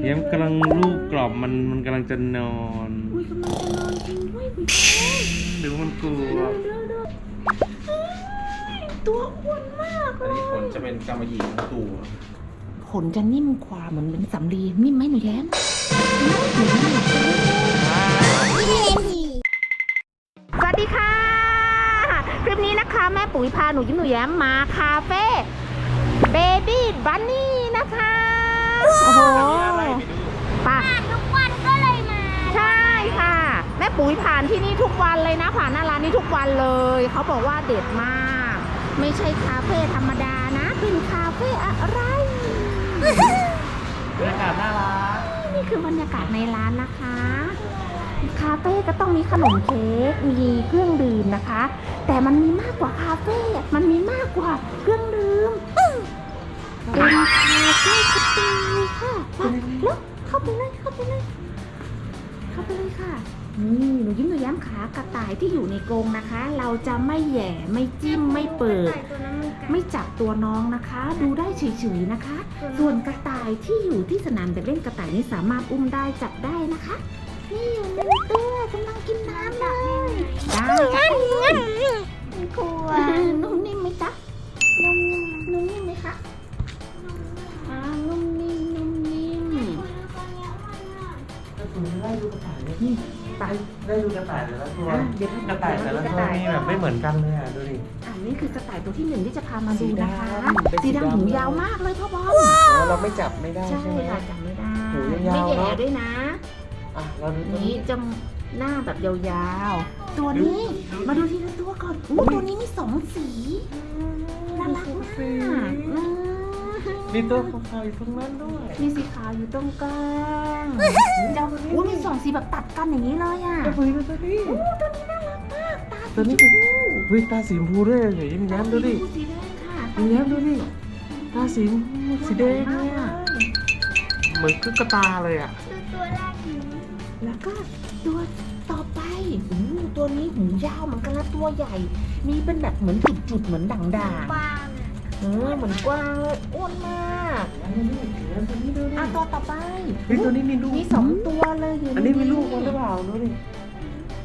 เลี้ยงกำลังลูกกรอบมันมันกำลังจะนอนอุ้ยกำลังจะนอนจริงด้วยคุณพ่อหรือมันกลัวตัวอ้วนมากอันเลนี้ยขนจะเป็นกำมะหยี่ทั้งตัวขนจะนิ่มกว่าเหมือนเป็นสำลีนิ่มไหมหนูแย้มสวัสดีค่ะ คลิปนี้นะคะ แม่ปุ๋ยพาหนูยิ้มหนูแย้มมาคาเฟ่เบบี้บันนี่นะคะ โอ้โหไป่ะทุกวันก็เลยมาใช่ค่ะ แม่ปุ๋ยผ่านที่นี่ทุกวันเลยนะผ่านหน้าร้านนี้ทุกวันเลย เขาบอกว่าเด็ดมาก ไม่ใช่คาเฟ่ธรรมดานะ เป็นคาเฟ่อะไร บรรยากาศน่ารักนี่คือบรรยากาศในร้านนะคะ คาเฟ่ก็ต้องมีขนมเค้กมีเครื่องดื่มนะคะ แต่มันมีมากกว่าคาเฟ่มันมีมากกว่าเครื่องดื่ม เป็นคาเฟ่สไตล์ค่ะไปแล้วเข้าไปเลยเข้าไปเลย เข้าไปเลยค่ะ นี่หนูยิ้มหนูย้มขากระต่ายที่อยู่ในกรงนะคะ เราจะไม่แหย่ไม่จิ้มไม่เปิด ตัวนั้นมันกัด ไม่จับตัวน้องนะคะ ดูได้เฉยๆนะคะ ส่วนกระต่ายที่อยู่ที่สนามเด็กเล่นกระต่ายนี่สามารถอุ้มได้จับได้นะคะ นี่อยู่หนึ่งตัวกำลังกินน้ำเลยได้ค่ะกลัวนุ่มนิ่มไหมจ๊ะนุ่มนิ่มนุ่มนิ่มไหมคะ นุ่มนิ่มนุ่มนิ่มคุณไล่ดูกระต่ายเลยนี่ไปไล่ดูกระต่ายแต่ละตัวอะเดี๋ยวกระต่ายแต่ละตัวนี่แบบไม่เหมือนกันเลยอะดูดิอ่านี่คือกระต่ายตัวที่หนึ่งที่จะพามาดูนะคะสีดำเป็นสีสีดำ ดำหูยาวมากเลยพ่อบอมอ๋อเราไม่จับไม่ได้ใช่ใช่ไหม ค่ะจำไม่ได้หูยาวๆไม่แย่เนอะ ด้วยนะ อะเราดูตัวนี้นี้จะหน้าแบบยาวๆ ตัวนี้ดูมาดูทีละตัวก่อนอู้ตัวนี้มีสองสีน่ารักมากอืม มีตัวขาวๆอยู่ตรงนั้นด้วยมีสีขาวอยู่ตรงกลางเจ้าอู้มีสองสีแบบตัดกันอย่างนี้เลยอะตัวนี้ตัวนี้อู้ตัวนี้น่ารักมากตาตัวนี้สีชมพูเฮ้ยตาสีชมพูด้วยเดี๋ยวยิ้มแย้มดูดิสีแดงค่ะยิ้มแย้มดูดิตาสีชมพูสีแดงเลยอะเหมือนตุ๊กตาเลยอะคือตัวแรกหนูแล้วก็ตัวต่อไปอู้ตัวนี้หูยาวเหมือนกันนะตัวใหญ่ มีเป็นแบบเหมือนจุดๆเหมือนด่างๆบางอะ เออเหมือนกวางเลยอ้วนมากตัวนี้ดูดิอะตัวต่อไปเฮ้ยตัวนี้มีลูกมีสองตัวเลยอยู่อันนี้มีลูกมันหรือเปล่าดูดิ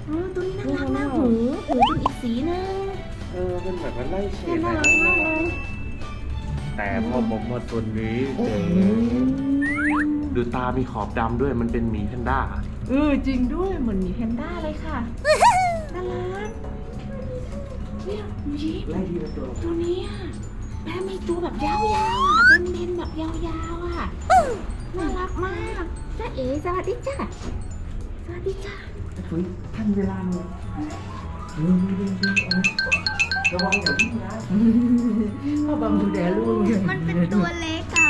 เออตัวนี้น่ารักมากลูหูกมันหูเป็นอีกสีนึงเออเป็นแบบมันไล่เฉเนี่ยดน่ารักมากเลยแต่พอผมมาตัวนี้โอ้เจ๋โหงดูตามีขอบดำด้วยมันเป็นหมีแพนด้าเออจริงด้วยเหมือนหมีแพนด้าเลยค่ะน่ารักเนี่ยหนูยิ้มไล่ทีละตัวตัวนี้อะ แม่มีตัวแบบยาวๆอะเป็นเนๆแบบยาวๆอะน่ารักมากจ้าเอ๋สวัสดีจ้าสวัสดีจ้าอุ้ยทันเวลาเลยดูดูดูเอาระวังอย่าวิ่งนะพ่อบอมดูแลลูกมันเป็นตัวเล็กอะ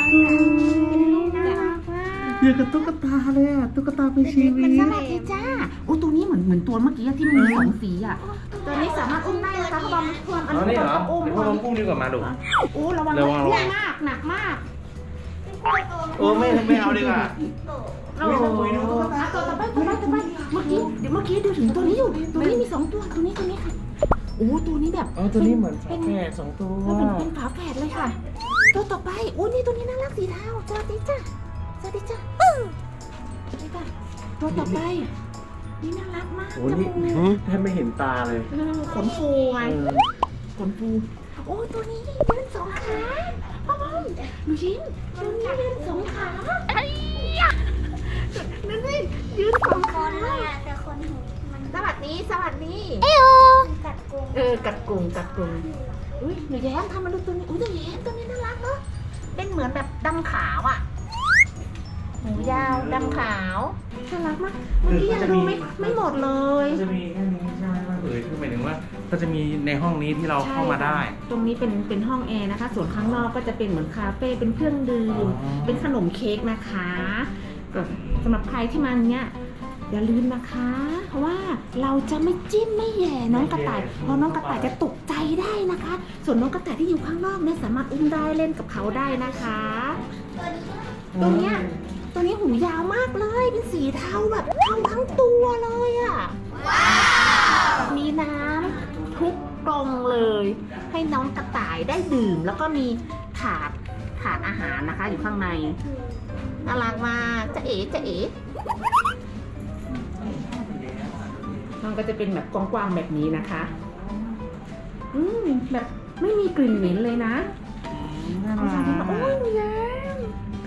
น่ารักมากอย่างกับตุ๊กตาเลยอะตุ๊กตาเป็นชีวิตสวัสดีจ้าโอ้ตัวนี้เหมือนเหมือนตัวเมื่อกี้ที่มีสองสีอะ ตัวนี้สามารถอุ้มได้นะคะพ่อบอมพ่อบอมอันอ๋อนี้นี่เหรอพ่อบอมอุ้มเดี๋ยวพวกเรากุ้งดีกว่ามาดูโอ้ระวังระวังอ้วนมากหนักมากเออไม่ไม่เอาดีกว่า โอ้โหอะตัวต่อไปตัวต่อไปตัวต่อไปเมื่อกี้เดี๋ยวเมื่อกี้ดูถึงตัวนี้อยู่ตัวนี้มีสองตัวตัวนี้ตัวนี้ค่ะโอ้ตัวนี้แบบเออตัวนี้เหมือนฝาแฝดสองตัวเป็นเป็นฝาแฝดเลยค่ะ ตัวต่อไปโอ้นี่ตัวนี้น่ารักสีเทาสวัสดีจ้าสวัสดีจ้าสวัสดีจ้าตัวต่อไป นี่น่ารักมากโอ้นี่จมูกแทบไม่เห็นตาเลยเออขนฟูไงเออขนฟูโอ้ตัวนี้ยืนสองขาพ่อบอมหนูยิ้มตัวนี้ยืนสองขานั่นสิยืนสองคขานเลยอะแต่คนหูมันสวัสดีสวัสดีกัดกรงเออกัดกลุ่มกัดกลุ่มอุ้ยหนูแย้มทำมาดูตัวนี้อุ้ยหนูแย้มตัวนี้น่ารักเนาะเป็นเหมือนแบบดำขาวอะ หูยาวดำขาวน่ารักมากเมื่อกี้ยังดูไม่ไม่หมดเลยจะมีแค่นี้ใช่ไหมว่าเอ่ยคือหมายถึงว่าก็จะมีในห้องนี้ที่เราเข้ามาได้ ตรงนี้เป็นเป็นห้องแอร์นะคะ ส่วนข้างนอกก็จะเป็นเหมือนคาเฟ่เป็นเครื่องดื่ม อ๋อ เป็นขนมเค้กนะคะก็สำหรับใครที่มาเนี้ยอย่าลืมนะคะเพราะว่าเราจะไม่จิ้มไม่แหย่น้องกระต่ายเพราะน้องกระต่ายจะตกใจได้นะคะ ส่วนน้องกระต่ายที่อยู่ข้างนอกเนี่ยสามารถอุ้มได้เล่นกับเขาได้นะคะ ตัวเนี้ย ตัวนี้หูยาวมากเลย เป็นสีเทาแบบเทาทั้งตัวเลยอะ่ะ มีน้ำทุกกรงเลย ให้น้องกระต่ายได้ดื่ม แล้วก็มีถาดถาดอาหารนะคะ อยู่ข้างใน น่ารักมากจะจะเอ๋จะเอ๋มันก็จะเป็นแบบกว้างๆแบบนี้นะคะ อืมแบบไม่มีกลิ่นเหม็นเลยนะน่าเอารัใส่ที่มาโอ้ยกหนู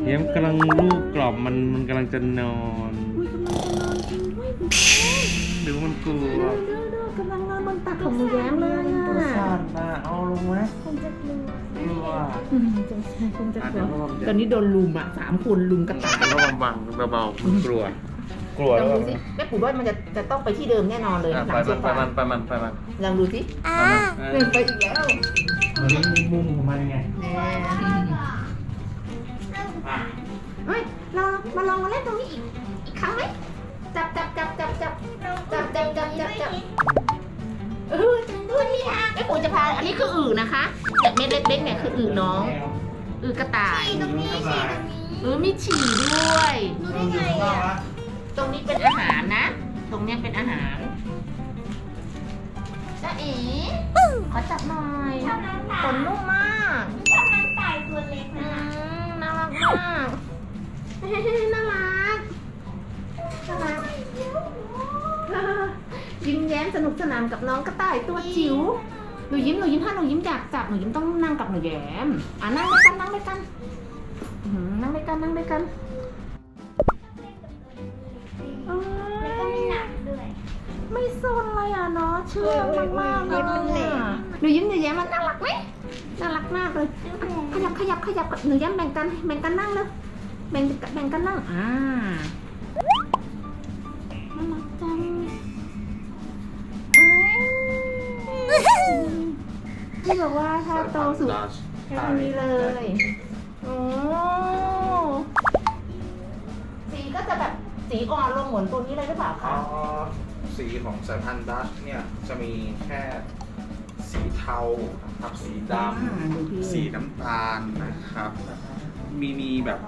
แย้มเย้มกำลังลูกกรอบมันมันกำลังจะนอนอุ้ยกำลังจะนอนจริงด้วยหนูแย้มหรือมันกลัวเด้อเด้อเด้อกำลังนอนบนตักของหนูแย้มเลยอะตัวสั่นนะเอาลงไหมคงจะกลัวกลัวอืมจะคงจะกลัวอะเดี๋ยวระวังตอนนี้โดนลุมอะสามคนลุมกระต่ายระวังบังเบาๆมันกลัว กลัวลแล้องวดูสิแม่ปู่ว่ามันจะจะต้องไปที่เดิมแน่นอนเลยหอะลัไปงโซมันไปฟามันไปมันไปมันลองดูสิอ่า เดินไปอีกแล้ว มันมีมุมของมันไง แน่ เฮ้ยเรามาลองมาเล่นตรงนี้อีกอีกครั้งไหมจับจับจับจับจับจับจับจับจับจับเออด้วยนี่ค่ะแม่ปู่จะพาอันนี้คืออึ่งนะคะแต่เม็ดเล็กๆเนี่ยคืออึ่งน้องอึ่งกระต่ายฉี่ตรงนี้ฉี่ตรงนี้เออมีฉี่ด้วยรู้ได้ไงอะตรงนี้เป็นอาหารนะ ตรงเนี้ยเป็นอาหารจ้าเอ๋ขอจับหน่อยชอบน้ำตาขนนุ่มมาก ชอบน้ำตาตัวเล็ก อื นะ ม น่ารักมากเฮ้ยน่ารัก น่ารัก ยิ้มแย้มสนุกสนานกับน้องกระต่ายตัวจิ๋ว หนูยิ้มหนูยิ้มถ้าหนูยิ้มอยากจับหนูยิ้มต้องนั่งกับหนูแย้ม อะนั่งด้วยกันนั่งด้วยกันอื้อหือนั่งด้วยกันนั่งด้วยกันเอ้แล้วก็ไม่ยหนักด้วยไม่ซนเลยอะเนาะเชื่องมากๆเลยอะหนูยิ้มหนูแย้มมันน่ารักไหม น่ารักมากเลยอะขยับขยับขยับหนูแย้มแบ่งกันแบ่งกันนั่งเลยแบ่งแบ่งกันนั่งอ่าน่ารักจังเอ้ยที่บอกว่าถ้าโตสุดแค่นี้เลยโอ้สีก็จะแบบสีอ่อนลงเหมือนตัวนี้เลยหรือเปล่าอ๋คะอสีของสายพันธุ์ดัชเนี่ยจะมีแค่สีเทานะครับสีดอ่าดูพี่ำสีน้ำตาลนะครับ มีมีแบบ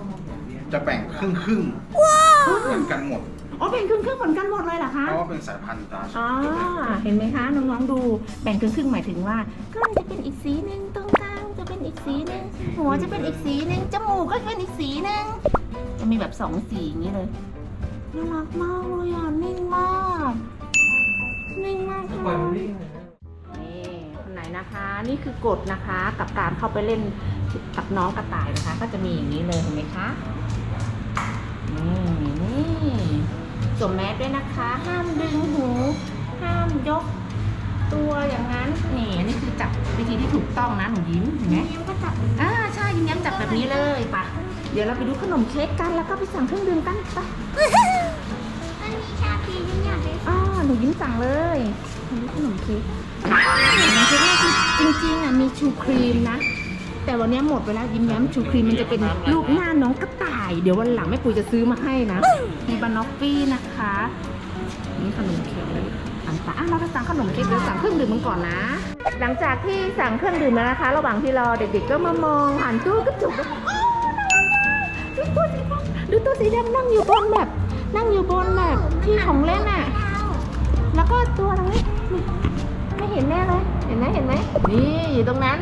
จะแบ่งครึ่งครึ่งๆเหมือนกันหมดอ๋อแบ่งครึ่งครึ่งๆเหมือนกันหมดเลยเหรอคะเพราะว่าเป็นสายพันธุ์ดัชอ๋อเห็นไหมคะน้องๆดูแบ่งครึ่งครึ่งๆหมายถึงว่าก้นจะเป็นอีกสีหนึ่งตรงกลางจะเป็นอีกสีหนึ่งหัวจะเป็นอีกสีหนึ่งจมูกก็เป็นอีกสีหนึ่งจะมีแบบสองสีอย่างนี้เลยน่ารักมากเลยอะนิ่งมากนิ่งมากค่ะนี่ค นไหนนะคะนี่คือกฎนะคะกับการเข้าไปเล่นกับน้องกระต่ายนะคะ ก็จะมีอย่างนี้เลยเห็นไหมคะนี่นี่สวมแมสด้วยนะคะ ห้ามดึงหู ห้ามยก ตัวอย่างนั้นนี่อันนี้คือจับวิธีที่ถูกต้องนะหนูยิ้มเห็นไหมยิ้มก็จับอ่าใช่ยิ้มแย้มจับแบบนี้เลยไปะเดี๋ยวเราไปดูขนมเค้กกันแล้วก็ไปสั่งเครื่องดื่มกันไปมันมีชาพียิ้มอยากได้อ่าหนูยิ้มสั่งเลยอันนี้ ขนมเค้กขนมเค้กเนี่ยคือจริงๆอะมีชูครีมนะ แต่วันนี้หมดไปแล้วยิ้มแย้มชูครีมมันจะเป็นรูปหน้าน้องกระต่าย เดี๋ยววันหลังแม่ปุ๋ยจะซื้อมาให้นะ มีบานอฟฟี่นะคะ นี่ขนมเค้กต่างๆอะเราไปสั่งขนมเค้กเดี๋ยวสั่งเครื่องดื่มมันก่อนนะ หลังจากที่สั่งเครื่องดื่มแล้วนะคะ ระหว่างที่รอเด็กๆก็มามองผ่านตู้กระจกแล้วดูตัวสีดำดูตัวสีดำนั่งอยู่บนแบบ นั่งอยู่บนแบบที่ของเล่นอะ แล้วก็ตัวตรงนี้ ไม่เห็นแน่เลย เห็นไหมเห็นไหมนี่อยู่ตรงนั้น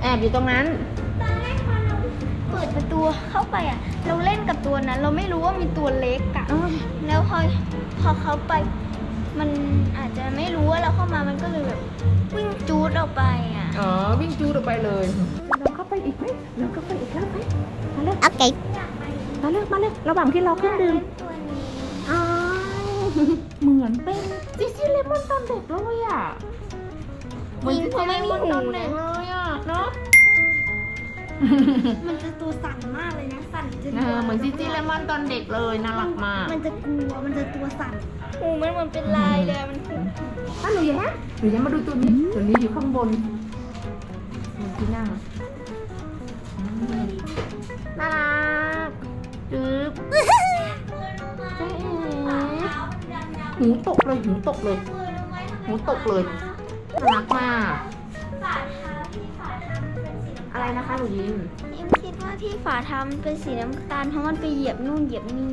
แอบอยู่ตรงนั้น ตอนแรกพอเราเปิดประตูเข้าไปอะ เราเล่นกับตัวนั้น เราไม่รู้ว่ามีตัวเล็กอะแล้วพอพอเขาไป มันอาจจะไม่รู้ว่าเราเข้ามามันก็เลยแบบวิ่งจูดออกไปอะ อ๋อ วิ่งจูดออกไปเลยเราเข้าไปอีกไหมเราก็ไปอีกแล้วไหมมาเร็วโอเคมาเร็วมาเร็วระหว่างที่รอเครื่องดื่มตัวนี้อ้าว เหมือนเป็นซิซี่เลมอนตอนเด็กเลยอะเหมือนซิซี่เลมอนตอนเด็กเลยอะเนาะมันจะตัวสั่นมากเลยนะสั่นจนเออเหมือนซิซี่เลมอนตอนเด็กเลยน่ารักมาก มันจะกลัวมันจะตัวสั่นหูมันเหมือนเป็นลายเลยมันหูถ้าหนูแย้มหนูแย้มมาดูตัวนี้ตัวนี้อยู่ข้างบนบนที่นั่งอืมน่ารักจึ๊บเจ๊ หูตกเลยหูตกเลยหูตกเลยน่ารักมากฝ่าเท้าที่ฝ่าเท้ามันเป็นสีน้ำอะไรนะคะหนูยิ้มยิ้มคิดว่าที่ฝ่าเท้ามันเป็นสีน้ำตาลเพราะมันไปเหยียบนู่นเหยียบนี่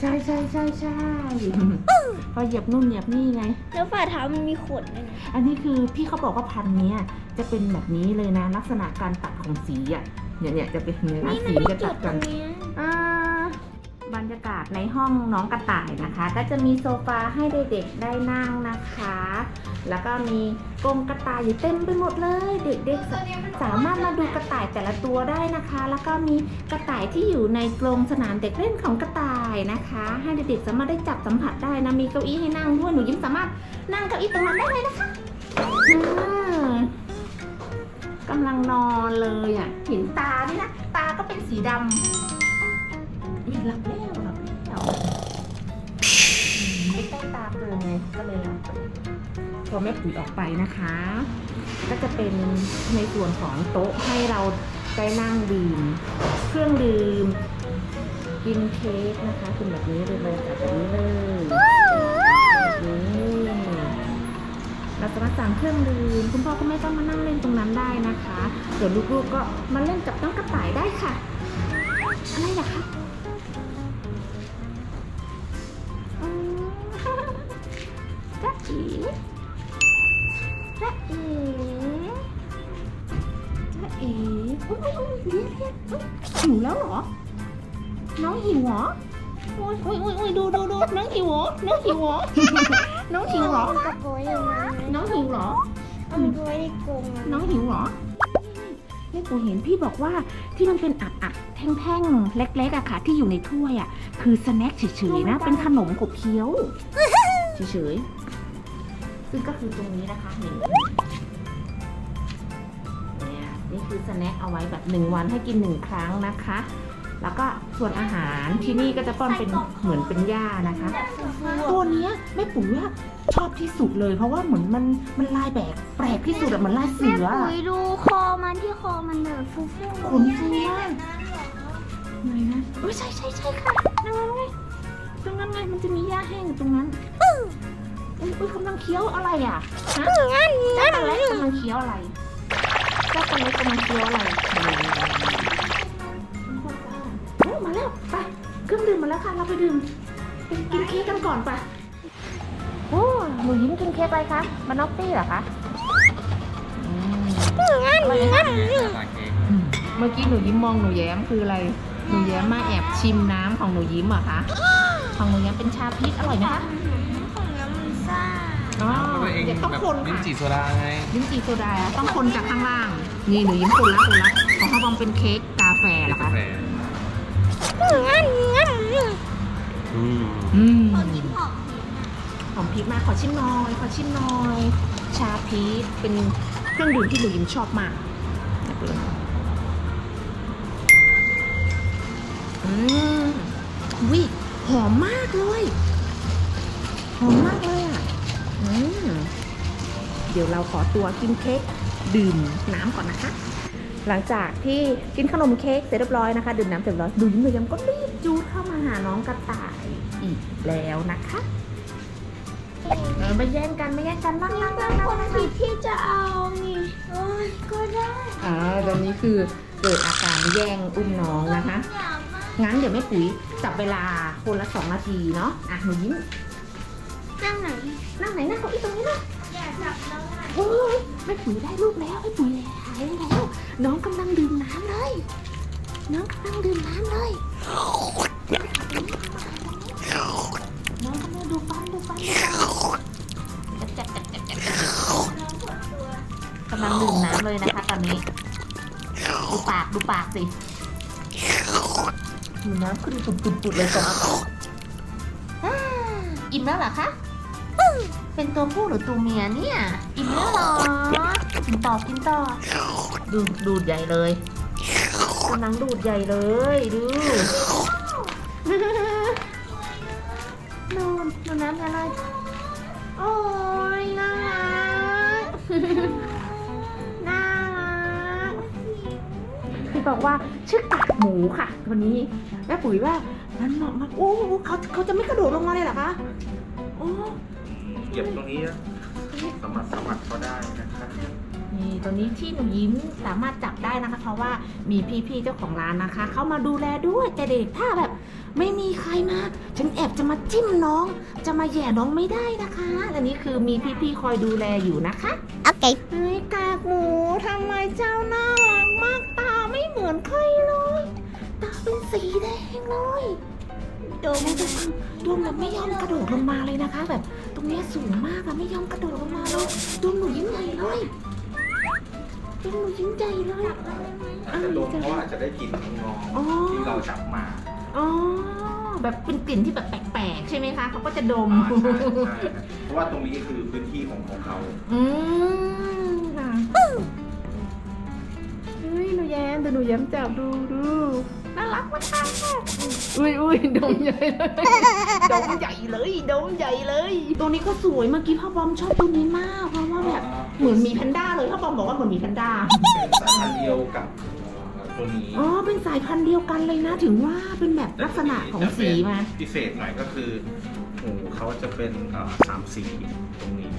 ใช่ใช่ใช่ใช่พอเหยียบนู่นเหยียบนี่ไง แล้วฝ่าเท้ามันมีขนด้วยนะอันนี้คือพี่เขาบอกว่าพันธุ์เนี้ยจะเป็นแบบนี้เลยนะลักษณะการตัดของสีอะเนี่ยเนี่ยจะเป็นเนื้อนี่สีมันมีจะจุตัดดตกัรนงเนี้ ยอ่ายากาศในห้องน้องกระต่ายนะคะ ก็จะมีโซฟาให้เด็กๆได้นั่งนะคะ แล้วก็มีกรงกระต่ายอยู่เต็มไปหมดเลย เด็กๆสาสามารถมาดูกระต่ายแต่ละตัวได้นะคะ แล้วก็มีกระต่ายที่อยู่ในกรงสนามเด็กเล่นของกระต่ายนะคะ ให้เด็กๆสามารถได้จับสัมผัสได้นะ มีเก้าอี้ให้นั่งด้วยหนูยิ้มสามารถนั่งเก้าอี้ตรงนั้นได้เลยนะคะกำลังนอนเลยอะเห็นตานี่นะ ตาก็เป็นสีดำเหลับแล้วหลับแล้ว ไงก็เลยพอแม่ปุ๋ยออกไปนะคะ ก็จะเป็นในส่วนของโต๊ะให้เราได้นั่งดื่มเครื่องดื่มกินเค้กนะคะเป็นแบบนี้เลยเลยแบบนี้เลยนี่เราสามาสั่งเครื่องดื่มคุณพ่อคุณแม่ก็มานั่งเล่นตรงนั้นได้นะคะส่วนลูกๆก็มาเล่นกับน้องกระต่ายได้ค่ะ อะไรล่ะคะ จ๊ะอีจ๊ะอีอุ๊ยอุ๊ยอุ๊ยเรียกเรียกอุ๊ยหิวแล้วเหรอ น้องหิวเหรออุ้ยอุ้ยอุ้ยอุ้ยดูดูดูน้องหิวเหรอน้องหิวเหรอน้องหิวเหรอกับโบยอยู่ไหมน้องหิวเหรอ เอาโบยในกรงอะน้องหิวเหรอ นี่กูเห็นพี่บอกว่าที่มันเป็นอัดอัดๆแท่งๆ เล็กๆอะค่ะ ที่อยู่ในถ้วยอะคือสแน็คเฉยๆนะ เป็นขนมขบเคี้ยว เฉยๆ ซึ่งก็คือตรงนี้นะคะเห็นเนี่ยนี่คือสแน็คเอาไว้แบบหนึ่งวันให้กินหนึ่งครั้งนะคะ แล้วก็ส่วนอาหารที่นี่ก็จะป้อนเป็นเหมือนเป็นหญ้านะคะแบบฟูๆตัวอะเนี้ยแม่ปุ๋ยว่าชอบที่สุดเลย เพราะว่าเหมือนมันมันลายแบบแปลกที่สุดอะเหมือนลายเสืแม่ออะปุ๋ยดูคอมันที่คอมันแบบฟูๆขนฟูมากไหนนะเอ้ยใช่ใช่ใช่ค่ะนั่นไงตรงนั้นไงมันจะมีหญ้าแห้งอยู่ตรงนั้น อุ้ยอุ้ยกำลังเคี้ยวอะไรอะฮะเจ้าตัวเล็กกำลังเคี้ยวอะไรเจ้าตัวเล็กกำลังเคี้ยวอะไรโอ้มาแล้วไปเครื่องดื่มมาแล้วค่ะเราไปดื่มไปกินเค้กกันก่อนไปโอ้หนูยิ้มกินเค้กอะไรคะบานอฟฟี่เหรอคะอืมอะไรคะเมื่อกี้หนูยิ้มมองหนูแย้มคืออะไร หนูแย้มมาแอบชิมน้ำของหนูยิ้มเหรอะคะ ของหนูแย้มเป็นชาพีชอร่อยไหมคะ อ๋อตัวเองเดี๋ยวต้องแบบคนลิ้นค่ะจี่โซดาไงลิ้นจี่โซดาต้องคนจากข้างล่าง นี่หนูยิ้มคนละคนละของเขาบอมเป็นเค้กกาแฟเหรอกาคะแฟอืมอืมพอกินหอมหอมพริกมากขอชิมหน่อยขอชิมหน่อยชาพีชเป็นเครื่องดื่มที่หนูยิ้มชอบมากอืมวิหอมมากเลย เดี๋ยวเราขอตัวกินเค้กดื่มน้ำก่อนนะคะ หลังจากที่กินขนมเค้กเสร็จเรียบร้อยนะคะ ดื่มน้ำเสร็จเรียบร้อยดูยิ้มเลยยังก็รีบจูดเข้ามาหาน้องกระต่ายอีกแล้วนะคะไม่แย่งกันไม่แย่งกันนั่งนั่งนั่งคนผิดที่จะเอานี่โอ้ยก็ได้อ่าตอนนี้คือเกิดอาการแย่งอุ้มน้องนะคะ งั้นเดี๋ยวแม่ปุ๋ยจับเวลาคนละสองนาทีเนาะอะหนูยิ้มนั่งไหนนั่งไหนนั่งเก้าอี้ตรงนี้นะ อยากจับแล้วนะโอ้ยแม่ปุ๋ยได้ลูกแล้วแม่ปุ๋ยหายแล้ว น้องกำลังดื่มน้ำเลย น้องกำลังดื่มน้ำเลย น้องกำลังดูฟันดูฟันกำลังดื่มน้ำเลยนะคะตอนนี้ ดูปากดูปากสิดูน้ำขึ้นปุดๆเลยก่อนอ่าอิ่มแล้วเหรอคะ เป็นตัวผู้หรือตัวเมียเนี่ยอิ่มแล้วเหรอกินต่อกินต่อดูดดูดใหญ่เลยกำลังดูดใหญ่เลยดูนูนนูนน้ำอะไรโอ้ยน่ารักน่ารักพี่บอกว่าชื่อกากหมูค่ะตัวนี้แม่ปุ๋ยว่ามันเหมาะมากโอ้เขาเขาจะไม่กระโดดลงมาเลยเหรอคะ เหยียบตรงนี้นะสมัครสมัครก็ได้นะคะนี่ตัวนี้ที่หนูยิ้มสามารถจับได้นะคะ เพราะว่ามีพี่ๆเจ้าของร้านนะคะ เข้ามาดูแลด้วยแต่เด็กถ้าแบบ ไม่มีใครมาฉันแอบจะมาจิ้มน้อง จะมาแหย่น้องไม่ได้นะคะอันนี้คือมีพี่ๆคอยดูแลอยู่นะคะโอเคเฮ้ยกากหมูทำไมเจ้าน่ารักมากตาไม่เหมือนใครเลยตาเป็นสีแดงเลยดมแม่ดูดวงแบบไม่ยอมกระโดดลงมาเลยนะคะแบบตรง เนี้ยสูงมากอะไม่ยอมกระโดดลงมาเลยดวงหนูยิ้มใหญ่เลยดวงหนูยิ้มใหญ่เลยอาจจะดมเพราะว่าอาจจะได้กลิ่นน้องอ๋อๆที่เราจับมา อ๋อแบบเป็นกลิ่นที่แบบแปลกๆใช่ไหมคะเขาก็จะดม อ่าใช่ใช่เพราะว่าตรงนี้คือพื้นที่ของของเขา อืมค่ะ เฮ้ยหนูแย้มดูหนูแย้มจับดูดูน่ารักมากค่ะอุ้ยอุ้ยดมใหญ่เลยดมใหญ่เลยดมใหญ่เลย ตัวนี้ก็สวยเมื่อกี้พ่อบอมชอบตัวนี้มากเพราะว่าแบบเหมือนหมีแพนด้าเลยพ่อบอมบอกว่าเหมือนหมีแพนด้าเป็นสายพันธุ์เดียวกับเอ่อตัวนี้อ๋อเป็นสายพันธุ์เดียวกันเลยนะถึงว่าเป็นแบบลักษณะของสีมาพิเศษหน่อยก็คือหูเขาจะเป็นเอ่อสามสีตรงนี้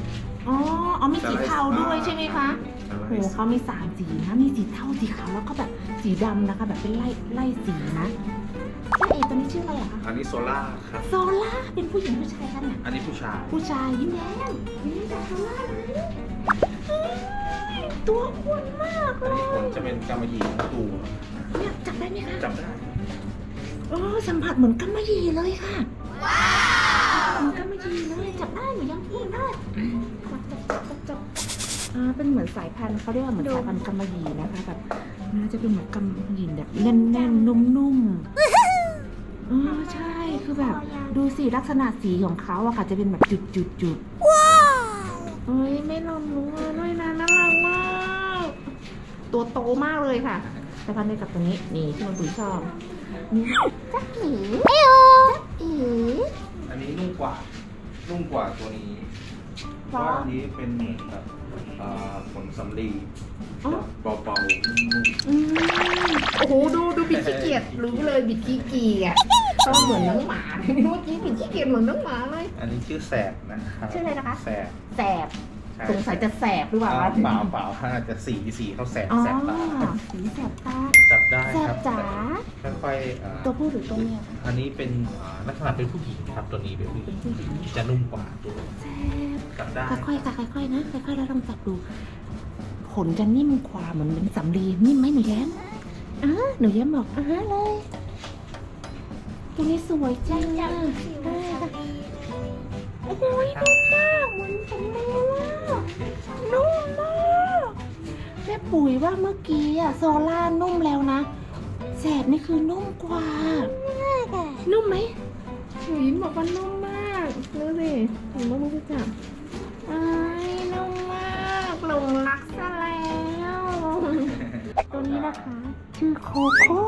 อ๋ออ๋อมีสีเทาด้วยใช่ไหมคะจะโหไล่เขามีสามสีนะ มีสีเทาสีขาวแล้วก็แบบสีดำนะคะ แบบเป็นไล่ไล่สีนะเจ้าเอกตัวนี้ชื่ออะไรอะคะอันนี้โซล่าครับ โซล่าเป็นผู้หญิงผู้ชายกันเนี่ยอันนี้ผู้ชายผู้ชายยิ้มแย้มยิ้มแย้มจากโซล่าเลยเฮ้ยตัวอ้วนมากอันเลนี้ยขนจะเป็นกำมะหยี่ของตัวเนี่ยจับได้ไหมคะจับได้โอ้สัมผัสเหมือนกัมมะหยี่เลยค่ะว้าวเหมือนกัมมะหยี่เลยจับได้หนูยังพูดได้ จับจับจับจับจับอ่าเป็นเหมือนสายพันธุ์เขาเรียกว่าเหมือนสายพันธุ์กัมมะหยี่นะคะแบบน่าจะเป็นเหมือนกัมมะหยี่แบบแน่นๆนุ่มๆอ๋อใช่คือแบบ ดูสิลักษณะสีของเขาอะค่ะจะเป็นแบบจุดจุดจุดว้าวเฮ้ยไม่ลองรู้เลยนะน่ารักมากตัวโตมากเลยค่ะสายพันธุ์เดียวกับตัวนี้นี่ที่มันปุ๋ยชอบนี่จักกีจักกีอันนี้นุ่มกว่านุ่มกว่าตัวนี้ เพราะว่าอันนี้เป็นเหมือนแบบเอ่อขนสำลีจะเบาๆนุ่มอืมโอ้โหดูดูบิดขี้เกียจรู้เลยบิดขี้เกียจก็เหมือนน้องหมาเมื่อกี้บิดขี้เกียจเหมือนน้องหมาเลยๆอันนี้ชื่อแสบนะครับชื่ออะไรนะคะ แสบแสบใช่สงสัยจะแสบหรือเปล่าอ่าคะเปล่าเปล่าถ้าอาจจะสีสีเขาแสบอ๋อแสบตาสีแสบตาจับ ได้แสครับจ๋าค่อยๆเอ่อตัวผู้หรือตัวเมียคะอันนี้เป็นเอ่อลักษณะเป็นผู้หญิงครับตัวนี้เป็นผู้หญิเป็นงผู้หญิงจะนุ่มกว่าตัวแสบจับได้ค่อยๆค่ะค่อยๆนะค่อยๆแล้วลองจับดู ขนจะนิ่มกว่าเหมือนเป็นสำลีนิ่มไหมหนูแย้มอะหนูแย้มบอกอะเลย ตัวนี้สวยจังจัอะบผิวได้สาค่ะลีโอ้ยนุ่มมากเหมือนสำลีอะนุ่มมาก แม่ปุ๋ยว่าเมื่อกี้อะโซล่านุ่มแล้วนะแสบนี่คือนุ่มกว่า นุ่มไหมหนูยิ้มบอกว่านุ่มมากดูสิหนูว่าไม่จับไอ้ายนุ่มมากหลงรักซะแล้วตัวนี้นะคะ ชื่อโคโค่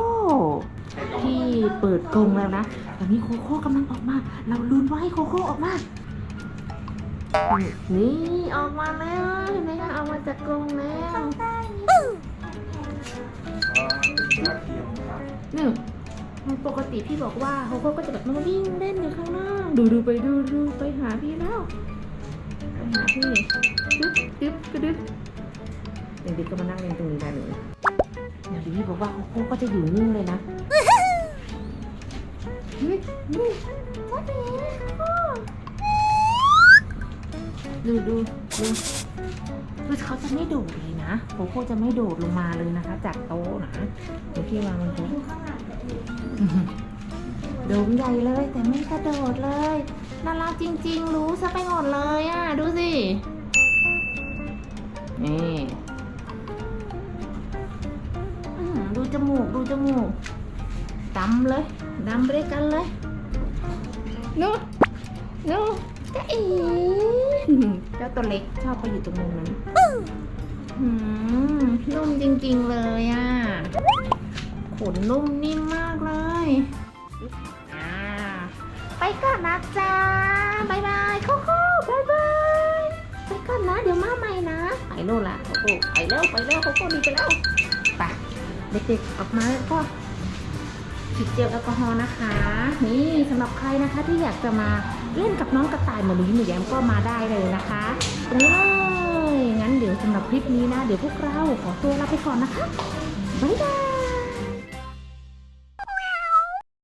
ที่เปิดกรงแล้วนะตอนนี้โคโค่กำลังออกมา เราลุ้นว่าให้โคโค่ออกมา นี่ออกมาแล้วเห็นไหมคะออกมาจากกรงแล้วเอ่อหน้าเทียมครับหนึ่งปกติพี่บอกว่าโคโค่ก็จะแบบมาวิ่งเล่นอยู่ข้างนอกดูดูไปดูดูไปหาพี่แล้วไปหาพี่ดึ๊บดึ๊บกระดึ๊บเด็กๆก็มานั่งเล่นตรงนี้ได้เลยเดี๋ยวพี่บอกว่าโคโค่ก็จะอยู่นิ่งเลยนะเฮ้ยเฮ้ยจ้าเอ๋โคโค่ ดูดูดูคือเขาจะไม่โดดเลยนะโคโค่จะไม่โดดลงมาเลยนะคะ จากโต๊ะนะเดี๋ยวพี่วางมันตรงดูข้างหลังโดมใหญ่เลยแต่ไม่กระโดดเลยน่ารักจริง ๆ รู้ซะไปหมดเลยอะ ดูสินี่อื้อหือดูจมูกดูจมูกดำเลยดำไปด้วยกันเลย นูนู จะอีเจ้าตัวเล็กชอบไปอยู่ตรงมุมนั้นนุ่มจริงๆเลยอะ ขนนุ่มนิ่มมากเลยไปก่อนนะจ๊ะบายบายโคโค่บายบายไปก่อนนะ เดี๋ยวมาใหม่นะไปโน่นละโคโค่ไปแล้วไปแล้วโคโค่ดีไปแล้วไปเด็กๆออกมาแล้วก็ฉีดเจลแอลกอฮอล์นะคะ นี่สำหรับใครนะคะที่อยากจะมา เล่นกับน้องกระต่ายเหมือนหนูยิ้มหนูแย้มก็มาได้เลยนะคะตรงนี้เลยงั้นเดี๋ยวสำหรับคลิปนี้นะ เดี๋ยวพวกเราขอตัวลาไปก่อนนะคะบ๊ายบาย